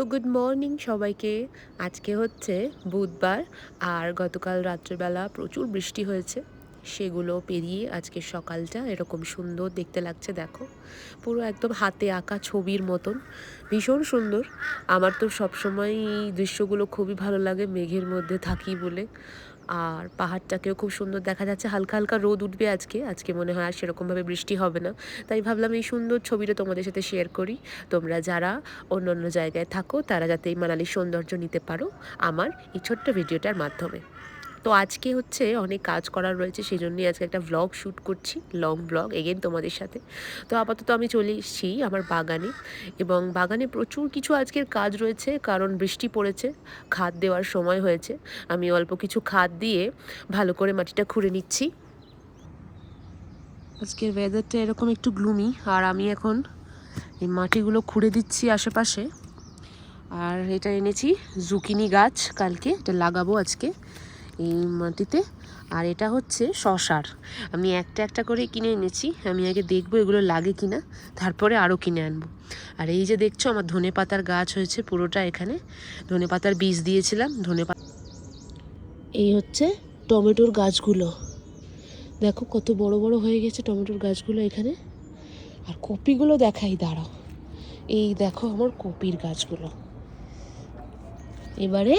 তো good morning সবাইকে। আজকে হচ্ছে বুধবার আর গতকাল রাত্রেবেলা প্রচুর বৃষ্টি হয়েছে। সেগুলো পেরিয়ে আজকে সকালটা এরকম সুন্দর দেখতে লাগছে, দেখো। পুরো একদম হাতে আঁকা ছবির মতন। ভীষণ সুন্দর। আমার তো সবসময় এই দৃশ্যগুলো খুবই ভালো লাগে, মেঘের মধ্যে থাকি বলে। আর পাহাড়টাকেও খুব সুন্দর দেখা যাচ্ছে। হালকা হালকা রোদ উঠবে আজকে। আজকে মনে হয় আর সেরকমভাবে বৃষ্টি হবে না। তাই ভাবলাম এই সুন্দর ছবিটা তোমাদের সাথে শেয়ার করি। তোমরা যারা অন্য অন্য জায়গায় থাকো, তারা যাতে এই মানালির সৌন্দর্য নিতে পারো আমার এই ছোট্ট ভিডিওটার মাধ্যমে। তো আজকে হচ্ছে অনেক কাজ করার রয়েছে সেই জন্যই আজকে একটা ভ্লগ শ্যুট করছি লং ব্লগ এগেন তোমাদের সাথে। তো আপাতত আমি চলে এসেছি আমার বাগানে এবং বাগানে প্রচুর কিছু আজকের কাজ রয়েছে, কারণ বৃষ্টি পড়েছে, খাদ দেওয়ার সময় হয়েছে। আমি অল্প কিছু খাদ দিয়ে ভালো করে মাটিটা খুঁড়ে নিচ্ছি। আজকের ওয়েদারটা এরকম একটু গ্লুমি আর আমি এখন এই মাটিগুলো খুঁড়ে দিচ্ছি আশেপাশে। আর এটা এনেছি জুকিনি গাছ কালকে, এটা লাগাবো আজকে। এই মাটিতে। আর এটা হচ্ছে শশার আমি একটা একটা করে কিনে এনেছি। আমি আগে দেখব এগুলো লাগে কিনা। তারপরে আরও কিনে আনব। আর এই যে দেখছ, আমার ধনে পাতার গাছ হয়েছে পুরোটা এখানে। ধনে পাতার বীজ দিয়েছিলাম, ধনে পাতা এই হচ্ছে টমেটোর গাছগুলো। দেখো কত বড় বড় হয়ে গেছে টমেটোর গাছগুলো এখানে। আর কপিগুলো দেখাই, দাঁড়াও। এই দেখো আমার কপির গাছগুলো। এবারে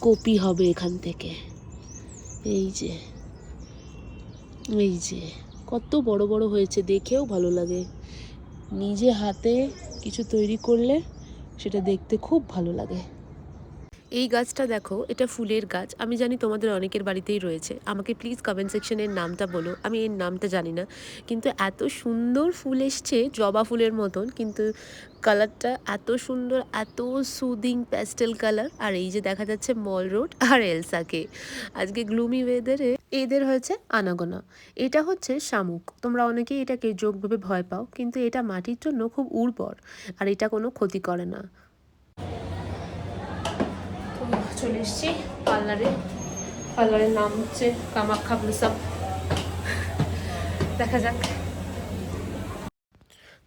কপি হবে এখান থেকে। এই যে এই যে, কত বড় বড় হয়েছে, দেখেও ভালো লাগে। নিজে হাতে কিছু তৈরি করলে সেটা দেখতে খুব ভালো লাগে। এই গাছটা দেখো, এটা ফুলের গাছ। আমি জানি তোমাদের অনেকের বাড়িতেই রয়েছে। আমাকে প্লিজ কমেন্ট সেকশনের নামটা বলো। আমি এর নামটা জানি না। কিন্তু এত সুন্দর ফুল এসছে, জবা ফুলের মতন, কিন্তু কালারটা এত সুন্দর, এত সুদিং প্যাস্টেল কালার আর এই যে দেখা যাচ্ছে মল রোড আর এলসাকে। আজকে গ্লুমি ওয়েদারে এদের হয়েছে আনাগোনা। এটা হচ্ছে শামুক। তোমরা অনেকেই এটাকে যোগভাবে ভয় পাও, কিন্তু এটা মাটির জন্য খুব উর্বর। আর এটা কোনো ক্ষতি করে না। চলে এসেছি পার্লারে। পার্লারের নাম হচ্ছে কামাখ্যা ব্লুসাম। দেখা যাক।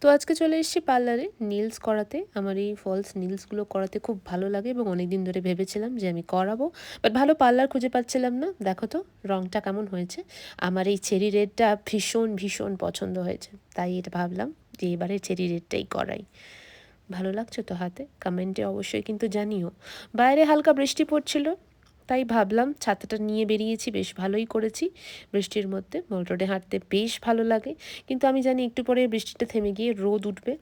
তো আজকে চলে এসেছি পার্লারে নীলস করাতে। আমার এই ফলস নীলসগুলো করাতে খুব ভালো লাগে এবং অনেক দিন ধরে ভেবেছিলাম যে আমি করাবো। বাট ভালো পার্লার খুঁজে পাচ্ছিলাম না। দেখো তো রঙটা কেমন হয়েছে। আমার এই চেরি রেডটা ভীষণ ভীষণ পছন্দ হয়েছে। তাই এটা ভাবলাম যে এবারে চেরি রেডটাই করাই। ভালো লাগছে তো হাতে? কমেন্টে অবশ্যই কিন্তু জানিও। বাইরে হালকা বৃষ্টি পড়ছিল, তাই ভাবলাম ছাতাটা নিয়ে বেরিয়েছি, বেশ ভালোই করেছি। বৃষ্টির মধ্যে মল রোডে হাঁটতে বেশ ভালো লাগে, কিন্তু আমি জানি একটু পরে বৃষ্টিটা থেমে গিয়ে রোদ উঠবে।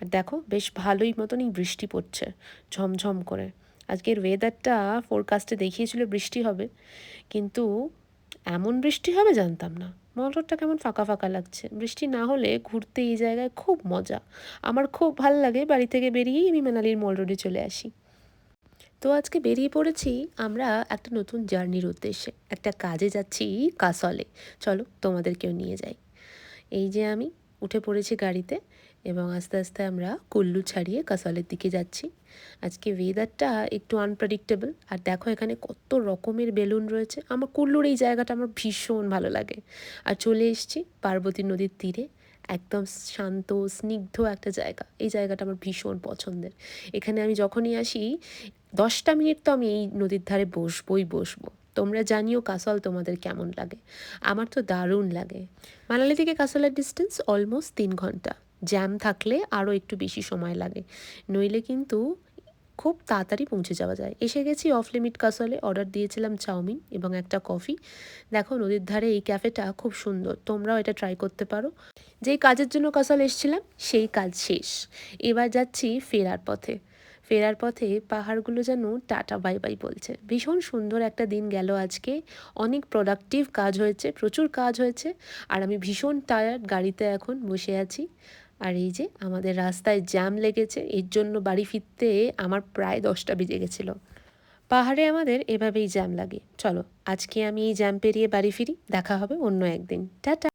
আর দেখো, বেশ ভালোই মতনই বৃষ্টি পড়ছে, ঝমঝম করে। আজকের ওয়েদারটা ফোরকাস্টে দেখিয়েছিল বৃষ্টি হবে, কিন্তু এমন বৃষ্টি হবে জানতাম না। মল রোডটা কেমন ফাঁকা ফাঁকা লাগছে। বৃষ্টি না হলে ঘুরতে এই জায়গায় খুব মজা। আমার খুব ভালো লাগে বাড়ি থেকে বেরিয়েই আমি মানালির মল রোডে চলে আসি। তো আজকে বেরিয়ে পড়েছি আমরা একটা নতুন জার্নির উদ্দেশ্যে। একটা কাজে যাচ্ছি কাসলে। চলো তোমাদেরকেও নিয়ে যাই। এই যে আমি, উঠে পড়েছি গাড়িতে। এবং আস্তে আস্তে আমরা কুল্লু ছাড়িয়ে কাসলের দিকে যাচ্ছি। আজকে ওয়েদারটা একটু আনপ্রেডিক্টেবল আর দেখো এখানে কত রকমের বেলুন রয়েছে। আমার কুল্লুর এই জায়গাটা আমার ভীষণ ভালো লাগে। আর চলে এসেছি পার্বতী নদীর তীরে। একদম শান্ত, স্নিগ্ধ একটা জায়গা। এই জায়গাটা আমার ভীষণ পছন্দের। এখানে আমি যখনই আসি, দশটা মিনিট তো আমি এই নদীর ধারে বসবই বসবো। তোমরা জানিও কাসল তোমাদের কেমন লাগে। আমার তো দারুণ লাগে। মানালি থেকে কাসলের ডিস্টেন্স অলমোস্ট তিন ঘণ্টা। জ্যাম থাকলে আরও একটু বেশি সময় লাগে। নইলে কিন্তু খুব তাড়াতাড়ি পৌঁছে যাওয়া যায়। এসে গেছি অফ লিমিট কাসলে অর্ডার দিয়েছিলাম চাউমিন এবং একটা কফি দেখো, নদীর ধারে এই ক্যাফেটা খুব সুন্দর। তোমরাও এটা ট্রাই করতে পারো। যেই কাজের জন্য কাসল এসেছিলাম, সেই কাজ শেষ। এবার যাচ্ছি ফেরার পথে। ফেরার পথে পাহাড়গুলো যেন টাটা বাই বাই বলছে। ভীষণ সুন্দর একটা দিন গেল আজকে। অনেক প্রোডাক্টিভ কাজ হয়েছে, প্রচুর কাজ হয়েছে। আর আমি ভীষণ টায়ার্ড গাড়িতে এখন বসে আছি। আর এই যে আমাদের রাস্তায় জ্যাম লেগেছে, এর জন্য বাড়ি ফিরতে আমার প্রায় দশটা বেজে গেছিল। পাহাড়ে আমাদের এভাবেই জ্যাম লাগে। চলো, আজকে আমি এই জ্যাম পেরিয়ে বাড়ি ফিরি, দেখা হবে অন্য একদিন। টাটা।